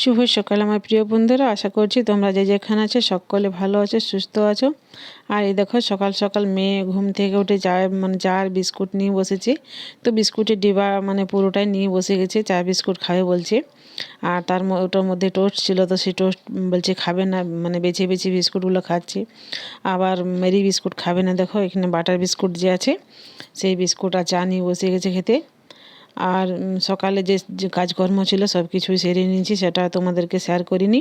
শুভ সকাল, আমার প্রিয় বন্ধুরা। আশা করছি তোমরা যে যেখানে আছে, সকলে ভালো আছো, সুস্থ আছো। আর এই দেখো, সকাল সকাল মেয়ে ঘুম থেকে উঠে চা মানে চার বিস্কুট নিয়ে বসেছে। তো বিস্কুটের ডিবা মানে পুরোটাই নিয়ে বসে গেছে, চা, বিস্কুট খাবে বলছে। আর তার ওটার মধ্যে টোস্ট ছিল, তো সেই টোস্ট বলছে খাবে না মানে বেছে বেছে বিস্কুটগুলো খাচ্ছে। আবার মেরি বিস্কুট খাবে না, দেখো, এখানে বাটার বিস্কুট যে আছে, সেই বিস্কুট আর চা নিয়ে বসে গেছে খেতে। আর সকালে যে কাজকর্ম ছিল সব কিছুই সেরে নিয়েছি, সেটা তোমাদেরকে শেয়ার করিনি।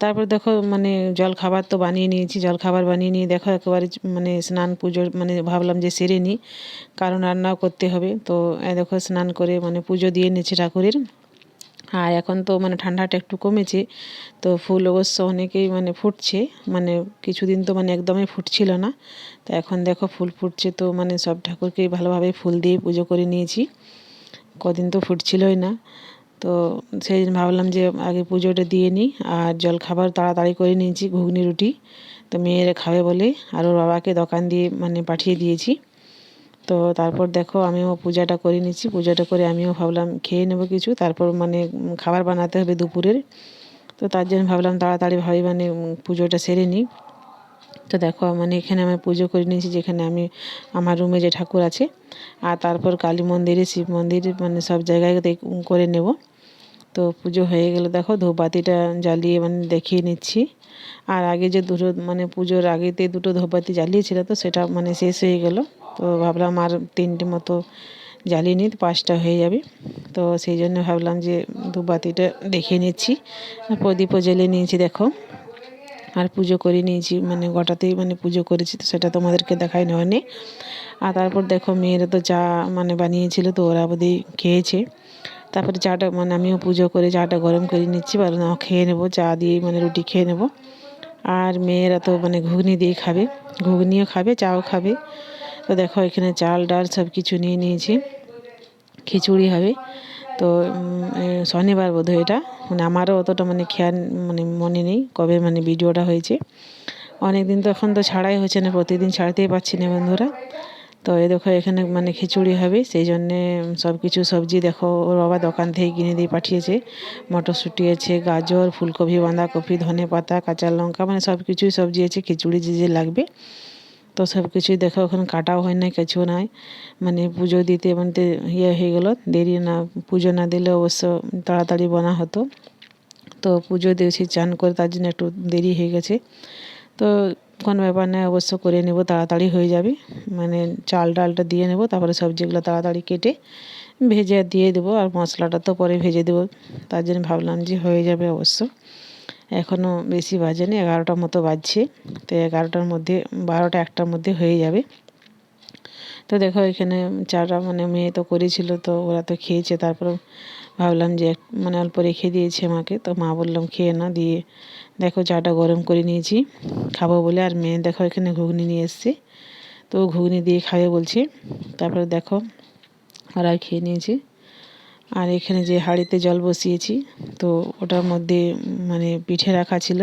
তারপর দেখো মানে জল খাবার তো বানিয়ে নিয়েছি, জল খাবার বানিয়ে নিয়ে দেখো একেবারে মানে স্নান পুজোর মানে ভাবলাম যে সেরে নিই, কারণ রান্নাও করতে হবে। তো দেখো স্নান করে মানে পুজো দিয়ে নিয়েছি ঠাকুরের। আর এখন তো মানে ঠান্ডাটা একটু কমেছে, তো ফুল অবশ্য অনেকেই মানে ফুটছে মানে কিছুদিন তো মানে একদমই ফুটছিল না। তো এখন দেখো ফুল ফুটছে, তো মানে সব ঠাকুরকেই ভালোভাবে ফুল দিয়ে পুজো করে নিয়েছি। কদিন তো ফুটছিলই না। তো সেই জন্য ভাবলাম যে আগে পুজোটা দিয়ে নিই, আর জল খাবার তাড়াতাড়ি করে নিয়েছি, ঘুগনি, রুটি। তো মেয়েরা খাবে বলে, আর ওর বাবাকে দোকান দিয়ে মানে পাঠিয়ে দিয়েছি। তো তারপর দেখো আমিও পূজাটা করে নিচ্ছি, পূজাটা করে আমিও ভাবলাম খেয়ে নেব কিছু। তারপর মানে খাবার বানাতে হবে দুপুরের। তো তার জন্য ভাবলাম তাড়াতাড়ি ভাবে মানে পুজোটা সেরে নিই। তো দেখো মানে এখানে আমি পুজো করে নিয়েছি, যেখানে আমি আমার রুমে যে ঠাকুর আছে, আর তারপর কালী মন্দিরে, শিব মন্দিরে মানে সব জায়গায় করে নেব। তো পুজো হয়ে গেলে, দেখো ধূপবাতিটা জ্বালিয়ে মানে দেখিয়ে নিচ্ছি। আর আগে যে দুটো মানে পুজোর আগেতে দুটো ধূপবাতি জ্বালিয়েছিল তো, সেটা মানে শেষ হয়ে গেল। তো ভাবলাম আর তিনটে মতো জ্বালিয়ে নিই, পাঁচটা হয়ে যাবে। তো সেই জন্য ভাবলাম যে ধূপবাতিটা দেখিয়ে নিচ্ছি। প্রদীপও জ্বেলে নিয়েছি, দেখো। আর পুজো করে নিয়েছি মানে গোটাতেই মানে পুজো করেছি, তো সেটা তোমাদেরকে দেখাই হয়নি। আর তারপর দেখো মেয়েরা তো চা মানে বানিয়েছিল, তো ওরা বোধহয় খেয়েছে। তারপরে চাটা মানে আমিও পুজো করে চাটা গরম করে নিচ্ছি বা খেয়ে নেব, চা দিয়ে মানে রুটি খেয়ে নেব। আর মেয়েরা তো মানে ঘুগনি দিয়ে খাবে, ঘুগনিও খাবে, চাও খাবে। তো দেখো এখানে চাল, ডাল সব কিছু নিয়ে নিয়েছি, খিচুড়ি হবে। তো শনিবার বোধ এটা। মানে আমারও অতটা মানে খেয়াল মানে মনে নেই কবে মানে ভিডিওটা হয়েছে। অনেক দিন তো এখন তো ছাড়াই হচ্ছে না, প্রতিদিন ছাড়তেই পারছি না বন্ধুরা। তো এই দেখো এখানে মানে খিচুড়ি হবে, সেই জন্যে সব কিছু সবজি দেখো ওর বাবা দোকান থেকে কিনে দিয়ে পাঠিয়েছে। মটরশুঁটি আছে, গাজর, ফুলকপি, বাঁধাকপি ধনে পাতা কাঁচা লঙ্কা মানে সব কিছুই সবজি আছে, খিচুড়ি যে যে লাগবে। তো সব কিছুই দেখো, ওখানে কাটাও হয় না কিছু নাই। মানে পুজো দিতে মানে ইয়ে হয়ে গেলো, দেরি না, পুজো না দিলে অবশ্য তাড়াতাড়ি বানা হতো। তো পুজো দিয়েছি, চান করে তার জন্য একটু দেরি হয়ে গেছে। তো কোনো ব্যাপার নয় অবশ্য করে নেব, তাড়াতাড়ি হয়ে যাবে। মানে চাল ডালটা দিয়ে নেব, তারপরে সবজিগুলো তাড়াতাড়ি কেটে ভেজে দিয়ে দেবো, আর মশলাটা তো পরে ভেজে দেবো। তার জন্য ভাবলাম যে হয়ে যাবে অবশ্য। এখনও বেশি বাজেনি, এগারোটার মতো বাজছে। তো এগারোটার মধ্যে, বারোটা একটার মধ্যে হয়ে যাবে। তো দেখো এখানে চাটা মানে মেয়ে তো করেছিল, তো ওরা তো খেয়েছে। তারপর ভাবলাম যে মানে অল্প রেখে দিয়েছে আমাকে তো মা বললাম, খেয়ে না, দিয়ে দেখো চাটা গরম করে নিয়েছি, খাব বলে। আর মেয়ে দেখো এখানে ঘুগনি নিয়ে এসছে। তো ঘুগনি দিয়ে খাবে বলছে। তারপরে দেখো ওরা খেয়ে নিয়েছে। আর এখানে যে হাঁড়িতে জল বসিয়েছি, তো ওটার মধ্যে মানে পিঠে রাখা ছিল।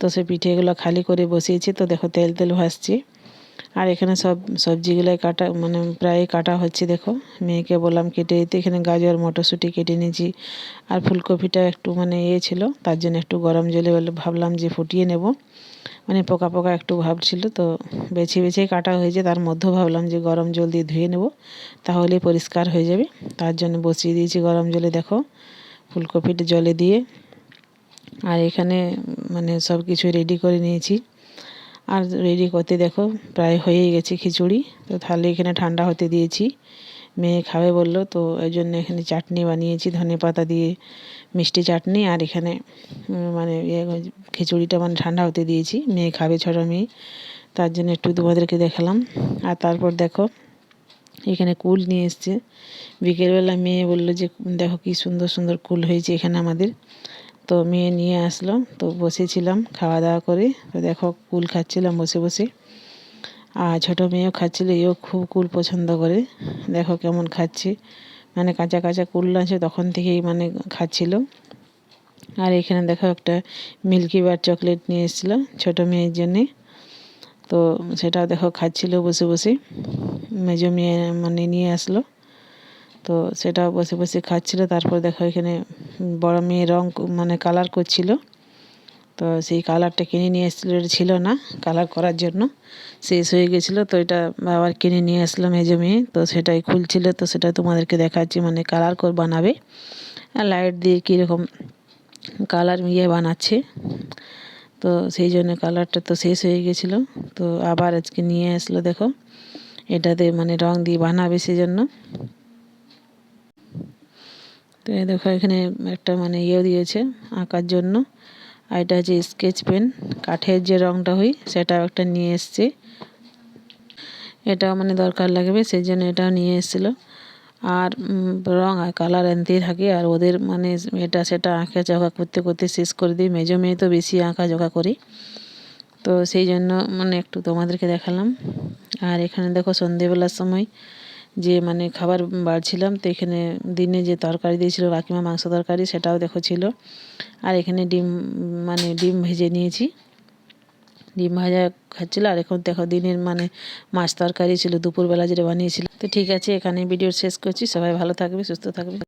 তো সে পিঠেগুলো খালি করে বসিয়েছি। তো দেখো তেল তেল ভাসছে। আর এখানে সব সবজিগুলোই কাটা মানে প্রায় কাটা হচ্ছে, দেখো। মেয়েকে বললাম কেটে দিতে, এখানে গাজর, মটরশুঁটি কেটে নিয়েছি। আর ফুলকপিটা একটু মানে ইয়ে ছিল, তার জন্য একটু গরম জলে ভাবলাম যে ফুটিয়ে নেব। মানে পোকা পোকা একটু ভাবছিল তো বেছে বেছে কাটা হয়েছে, তার মধ্যেও ভাবলাম যে গরম জল দিয়ে ধুয়ে নেব তাহলে পরিষ্কার হয়ে যাবে। তার জন্য বসিয়ে দিয়েছি গরম জলে, দেখো ফুলকপিটা জলে দিয়ে। আর এখানে মানে সব কিছু রেডি করে নিয়েছি। আর রেডি করতে দেখো, প্রায় হয়েই গেছে খিচুড়ি। তো তাহলে এখানে ঠান্ডা হতে দিয়েছি। মেয়ে খাবে বলল, তো ওই জন্য এখানে চাটনি বানিয়েছি, ধনে পাতা দিয়ে মিষ্টি চাটনি, আর এখানে মানে ইয়ে খিচুড়িটা মানে ঠান্ডা হতে দিয়েছি। মেয়ে খাবে ছোটো মেয়ে, তার জন্য একটু তোমাদেরকে দেখালাম। আর তারপর দেখো, এখানে কুল নিয়ে এসছে। বিকেলবেলা মেয়ে বলল যে, দেখো কি সুন্দর সুন্দর কুল হয়েছে এখানে আমাদের। তো মেয়ে নিয়ে আসলো, তো বসেছিলাম খাওয়া দাওয়া করে। তো দেখো কুল খাচ্ছিলাম বসে বসে। আর ছোটো মেয়েও খাচ্ছিল, এও খুব কুল পছন্দ করে। দেখো কেমন খাচ্ছে। মানে কাঁচা কাঁচা কুল আছে, তখন থেকেই মানে খাচ্ছিল। আর এখানে দেখো একটা মিল্কি বার চকলেট নিয়ে এসেছিল ছোটো মেয়ের জন্যে। তো সেটা দেখো খাচ্ছিল বসে বসে। মেজো মেয়ে মানে নিয়ে আসলো। তো সেটা বসে বসে খাচ্ছিল। তারপর দেখো এখানে বড় মেয়ে রং মানে কালার করছিল। তো সেই কালারটা কিনে নিয়ে এসেছিল, এটা ছিল না কালার করার জন্য। শেষ হয়ে গেছিল, তো এটা আবার কিনে নিয়ে আসলাম মেজো মেয়ে। তো সেটাই খুলছিল, তো সেটা তোমাদেরকে দেখাচ্ছি মানে কালার করে বানাবে। আর লাইট দিয়ে কীরকম কালার ইয়ে বানাচ্ছে। তো সেই জন্য কালারটা তো শেষ হয়ে গেছিল। তো আবার আজকে নিয়ে আসলো, দেখো। এটাতে মানে রং দিয়ে বানাবে সেই জন্য তো দেখো, এখানে একটা মানে ইয়ে দিয়েছে আঁকার জন্য। আর এটা হচ্ছে স্কেচ পেন। কাঠের যে রংটা হই সেটাও একটা নিয়ে এসছে। এটাও মানে দরকার লাগবে, সেই জন্য এটাও নিয়ে এসেছিল। আর রং আর কালার আনতেই থাকে, আর ওদের মানে এটা, সেটা আঁকা জোকা করতে করতে শেষ করে দিই। মেজো মেয়ে তো বেশি আঁকা জোকা করি। তো সেই জন্য মানে একটু তোমাদেরকে দেখালাম। আর এখানে দেখো সন্ধেবেলার সময় যে মানে খাবার বাড়ছিলাম তো এখানে দিনে যে তরকারি দিয়েছিল কাকিমা মাংস তরকারি সেটাও দেখো ছিল। আর এখানে ডিম মানে ডিম ভেজে নিয়েছি। ডিম ভাজা খাচ্ছিল, আর এখন দেখো দিনের মানে মাছ তরকারি ছিল, দুপুরবেলা যেটা বানিয়েছিল তো ঠিক আছে এখানে ভিডিও শেষ করছি। সবাই ভালো থাকবে, সুস্থ থাকবে।